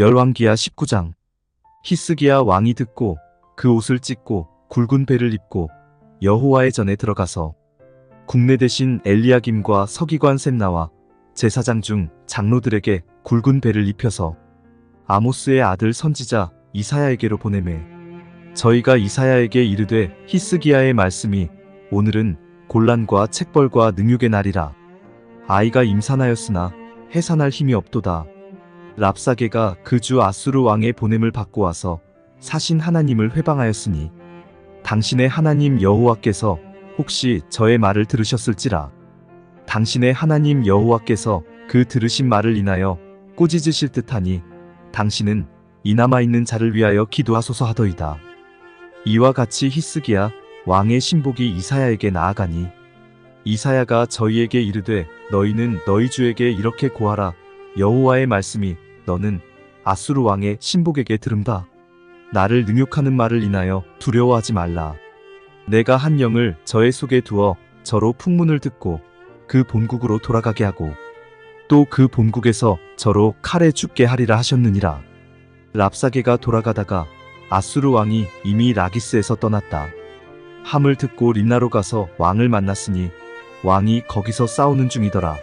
열왕기하 19장. 히스기야 왕이 듣고 그 옷을 찢고 굵은 배를 입고 여호와의 전에 들어가서 국내 대신 엘리야김과 서기관 셈나와 제사장 중 장로들에게 굵은 배를 입혀서 아모스의 아들 선지자 이사야에게로 보내매 저희가 이사야에게 이르되 히스기야의 말씀이 오늘은 곤란과 책벌과 능욕의 날이라 아이가 임산하였으나 해산할 힘이 없도다 랍사게가 그 주 아수르 왕의 보냄을 받고 와서 사신 하나님을 회방하였으니 당신의 하나님 여호와께서 혹시 저의 말을 들으셨을지라 당신의 하나님 여호와께서 그 들으신 말을 인하여 꾸짖으실 듯하니 당신은 이 남아 있는 자를 위하여 기도하소서 하더이다. 이와 같이 히스기야 왕의 신복이 이사야에게 나아가니 이사야가 저희에게 이르되 너희는 너희 주에게 이렇게 고하라 여호와의 말씀이 너는 아수르 왕의 신복에게 들음다. 나를 능욕하는 말을 인하여 두려워하지 말라. 내가 한 영을 저의 속에 두어 저로 풍문을 듣고 그 본국으로 돌아가게 하고 또 그 본국에서 저로 칼에 죽게 하리라 하셨느니라. 랍사게가 돌아가다가 아수르 왕이 이미 라기스에서 떠났다. 함을 듣고 림나로 가서 왕을 만났으니 왕이 거기서 싸우는 중이더라.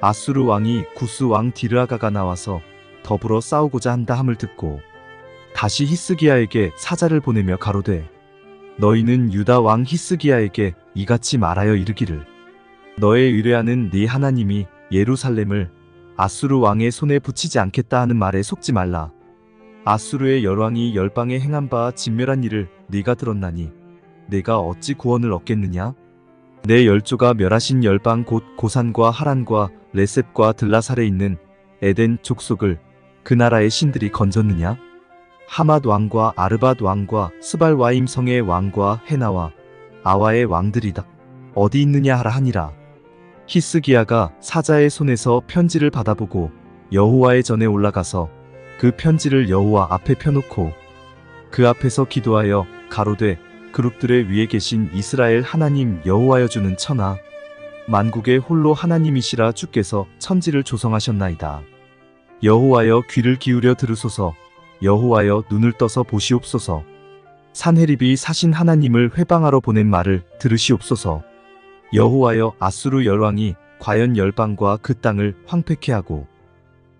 아수르 왕이 구스 왕 디르아가가 나와서 더불어 싸우고자 한다 함을 듣고 다시 히스기야에게 사자를 보내며 가로되 너희는 유다 왕 히스기야에게 이같이 말하여 이르기를. 너의 의뢰하는 네 하나님이 예루살렘을 아수르 왕의 손에 붙이지 않겠다 하는 말에 속지 말라. 아수르의 열왕이 열방에 행한 바 진멸한 일을 네가 들었나니 내가 어찌 구원을 얻겠느냐? 내 열조가 멸하신 열방 곧 고산과 하란과 레셉과 들라살에 있는 에덴 족속을 그 나라의 신들이 건졌느냐? 하맛 왕과 아르밧 왕과 스발와임 성의 왕과 헤나와 아와의 왕들이다. 어디 있느냐 하라 하니라. 히스기야가 사자의 손에서 편지를 받아보고 여호와의 전에 올라가서 그 편지를 여호와 앞에 펴놓고 그 앞에서 기도하여 가로되 그룹들의 위에 계신 이스라엘 하나님 여호와여 주는 천하 만국의 홀로 하나님이시라 주께서 천지를 조성하셨나이다. 여호와여 귀를 기울여 들으소서. 여호와여 눈을 떠서 보시옵소서. 산헤립이 사신 하나님을 회방하러 보낸 말을 들으시옵소서. 여호와여 아수르 열왕이 과연 열방과 그 땅을 황폐케 하고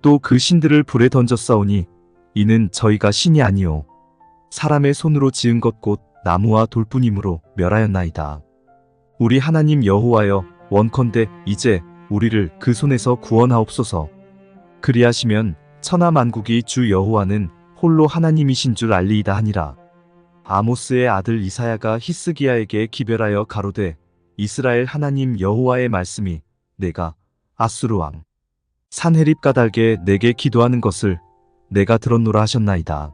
또 그 신들을 불에 던졌사오니 이는 저희가 신이 아니요. 사람의 손으로 지은 것 곧 나무와 돌뿐이므로 멸하였나이다. 우리 하나님 여호와여 원컨대 이제 우리를 그 손에서 구원하옵소서 그리하시면 천하 만국이 주 여호와는 홀로 하나님이신 줄 알리이다 하니라. 아모스의 아들 이사야가 히스기야에게 기별하여 가로되 이스라엘 하나님 여호와의 말씀이 내가 아수르 왕 산헤립 까닭에 내게 기도하는 것을 내가 들었노라 하셨나이다.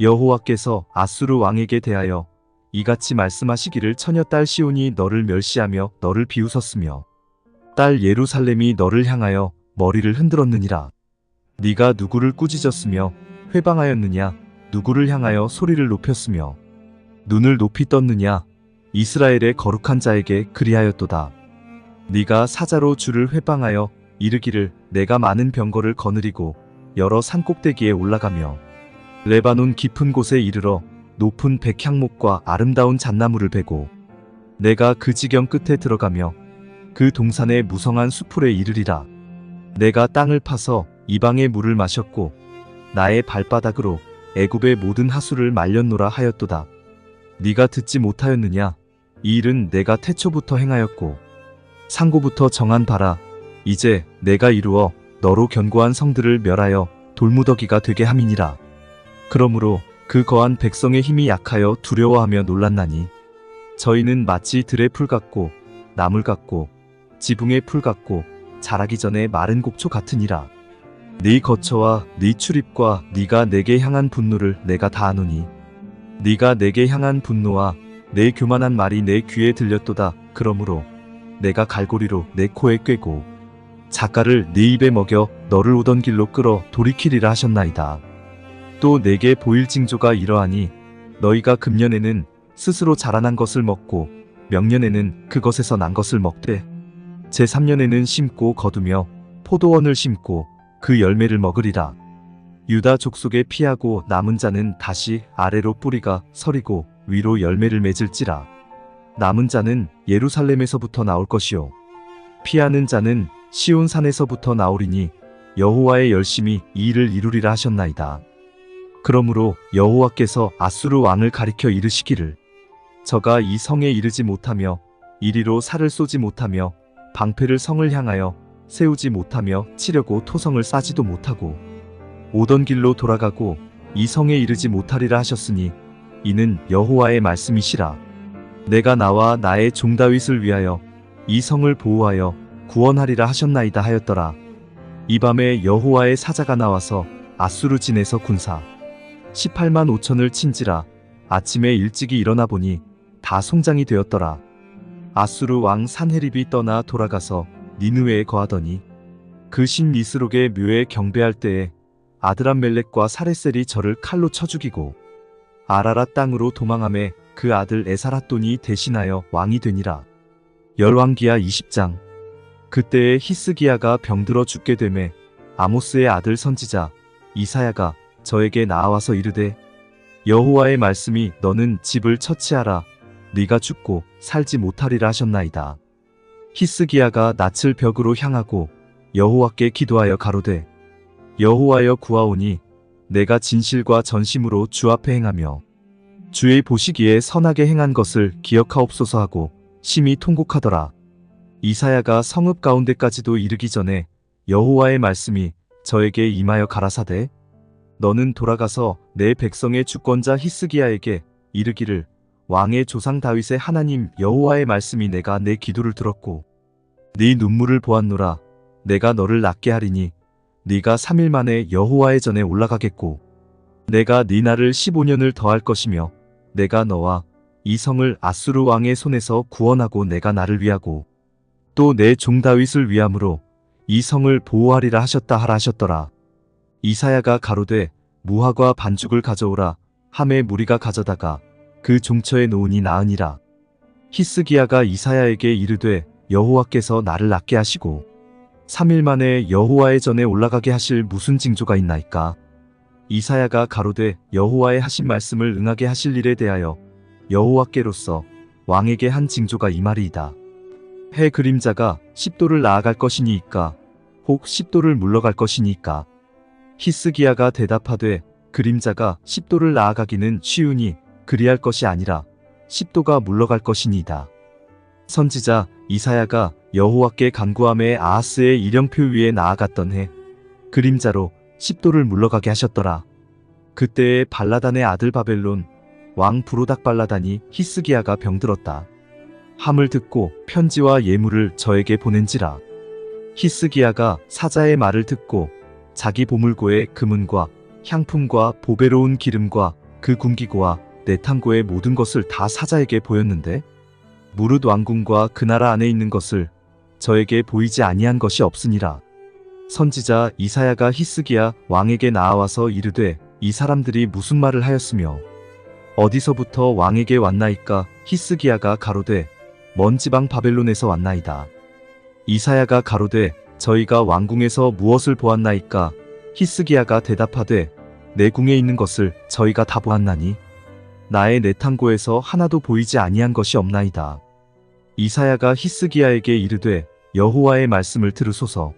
여호와께서 아수르 왕에게 대하여 이같이 말씀하시기를 처녀 딸 시온이 너를 멸시하며 너를 비웃었으며 딸 예루살렘이 너를 향하여 머리를 흔들었느니라. 네가 누구를 꾸짖었으며 회방하였느냐? 누구를 향하여 소리를 높였으며 눈을 높이 떴느냐? 이스라엘의 거룩한 자에게 그리하였도다. 네가 사자로 주를 회방하여 이르기를 내가 많은 병거를 거느리고 여러 산 꼭대기에 올라가며 레바논 깊은 곳에 이르러 높은 백향목과 아름다운 잣나무를 베고 내가 그 지경 끝에 들어가며 그 동산의 무성한 수풀에 이르리라. 내가 땅을 파서 이방의 물을 마셨고 나의 발바닥으로 애굽의 모든 하수를 말렸노라 하였도다. 네가 듣지 못하였느냐? 이 일은 내가 태초부터 행하였고 상고부터 정한 바라. 이제 내가 이루어 너로 견고한 성들을 멸하여 돌무더기가 되게 함이니라. 그러므로 그 거한 백성의 힘이 약하여 두려워하며 놀랐나니 저희는 마치 들의 풀 같고 나물 같고 지붕의 풀 같고 자라기 전에 마른 곡초 같으니라. 네 거처와 네 출입과 네가 내게 향한 분노를 내가 다 아노니 네가 내게 향한 분노와 내 교만한 말이 내 귀에 들렸도다. 그러므로 내가 갈고리로 내 코에 꿰고 작가를 네 입에 먹여 너를 오던 길로 끌어 돌이키리라 하셨나이다. 또 내게 보일 징조가 이러하니 너희가 금년에는 스스로 자라난 것을 먹고 명년에는 그것에서 난 것을 먹되 제3년에는 심고 거두며 포도원을 심고 그 열매를 먹으리라. 유다 족속에 피하고 남은 자는 다시 아래로 뿌리가 서리고 위로 열매를 맺을지라. 남은 자는 예루살렘에서부터 나올 것이요. 피하는 자는 시온 산에서부터 나오리니 여호와의 열심히 이 일을 이루리라 하셨나이다. 그러므로 여호와께서 아수르 왕을 가리켜 이르시기를 저가 이 성에 이르지 못하며 이리로 살을 쏘지 못하며 방패를 성을 향하여 세우지 못하며 치려고 토성을 싸지도 못하고 오던 길로 돌아가고 이 성에 이르지 못하리라 하셨으니 이는 여호와의 말씀이시라. 내가 나와 나의 종 다윗을 위하여 이 성을 보호하여 구원하리라 하셨나이다 하였더라. 이 밤에 여호와의 사자가 나와서 아수르 진에서 군사 18만 5천을 친지라 아침에 일찍이 일어나 보니 다 송장이 되었더라 아수르 왕 산헤립이 떠나 돌아가서 니느웨에 거하더니 그신 니스록의 묘에 경배할 때에 아드람멜렉과 사레셀이 저를 칼로 쳐 죽이고 아라라 땅으로 도망함에 그 아들 에사라돈이 대신하여 왕이 되니라. 열왕기야 20장 그때에 히스기야가 병들어 죽게 되매 아모스의 아들 선지자 이사야가 저에게 나와서 이르되 여호와의 말씀이 너는 집을 처치하라 네가 죽고 살지 못하리라 하셨나이다. 히스기야가 낯을 벽으로 향하고 여호와께 기도하여 가로되 여호와여 구하오니 내가 진실과 전심으로 주 앞에 행하며 주의 보시기에 선하게 행한 것을 기억하옵소서 하고 심히 통곡하더라. 이사야가 성읍 가운데까지도 이르기 전에 여호와의 말씀이 저에게 임하여 가라사대 너는 돌아가서 내 백성의 주권자 히스기야에게 이르기를 왕의 조상 다윗의 하나님 여호와의 말씀이 내가 내 기도를 들었고 네 눈물을 보았노라. 내가 너를 낫게 하리니 네가 3일 만에 여호와의 전에 올라가겠고 내가 네 날을 15년을 더할 것이며 내가 너와 이 성을 아수르 왕의 손에서 구원하고 내가 나를 위하고 또 내 종 다윗을 위함으로 이 성을 보호하리라 하셨다 하라 하셨더라. 이사야가 가로되 무화과 반죽을 가져오라 함에 무리가 가져다가 그 종처에 놓으니 나으니라 히스기야가 이사야에게 이르되 여호와께서 나를 낫게 하시고 3일 만에 여호와의 전에 올라가게 하실 무슨 징조가 있나이까? 이사야가 가로되 여호와의 하신 말씀을 응하게 하실 일에 대하여 여호와께로서 왕에게 한 징조가 이 말이이다. 해 그림자가 10도를 나아갈 것이니이까 혹 10도를 물러갈 것이니이까? 히스기야가 대답하되 그림자가 10도를 나아가기는 쉬우니 그리할 것이 아니라 10도가 물러갈 것이니이다. 선지자 이사야가 여호와께 간구함에 아하스의 이령표 위에 나아갔던 해 그림자로 10도를 물러가게 하셨더라. 그때에 발라단의 아들 바벨론 왕 부로닥 발라단이 히스기야가 병들었다. 함을 듣고 편지와 예물을 저에게 보낸지라. 히스기야가 사자의 말을 듣고 자기 보물고의 금은과 향품과 보배로운 기름과 그 군기고와 내 탕고의 모든 것을 다 사자에게 보였는데 무릇 왕궁과 그 나라 안에 있는 것을 저에게 보이지 아니한 것이 없으니라. 선지자 이사야가 히스기야 왕에게 나와서 이르되 이 사람들이 무슨 말을 하였으며 어디서부터 왕에게 왔나이까 히스기야가 가로되 먼 지방 바벨론에서 왔나이다. 이사야가 가로되 저희가 왕궁에서 무엇을 보았나이까 히스기야가 대답하되 내 궁에 있는 것을 저희가 다 보았나니 나의 내 탕고에서 하나도 보이지 아니한 것이 없나이다. 이사야가 히스기야에게 이르되 여호와의 말씀을 들으소서.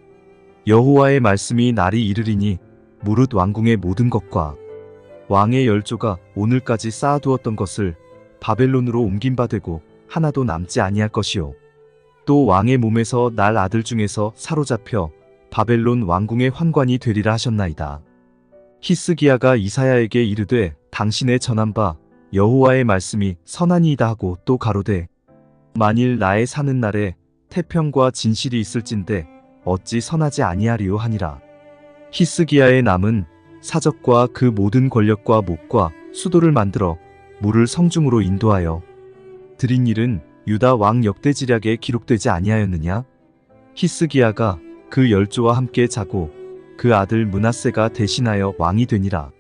여호와의 말씀이 날이 이르리니 무릇 왕궁의 모든 것과 왕의 열조가 오늘까지 쌓아두었던 것을 바벨론으로 옮긴 바 되고 하나도 남지 아니할 것이요. 또 왕의 몸에서 날 아들 중에서 사로잡혀 바벨론 왕궁의 환관이 되리라 하셨나이다. 히스기야가 이사야에게 이르되 당신의 전한 바 여호와의 말씀이 선하니이다 하고 또 가로되 만일 나의 사는 날에 태평과 진실이 있을진데 어찌 선하지 아니하리요 하니라. 히스기야의 남은 사적과 그 모든 권력과 목과 수도를 만들어 물을 성중으로 인도하여 드린 일은 유다 왕 역대지략에 기록되지 아니하였느냐? 히스기야가 그 열조와 함께 자고 그 아들 문하세가 대신하여 왕이 되니라.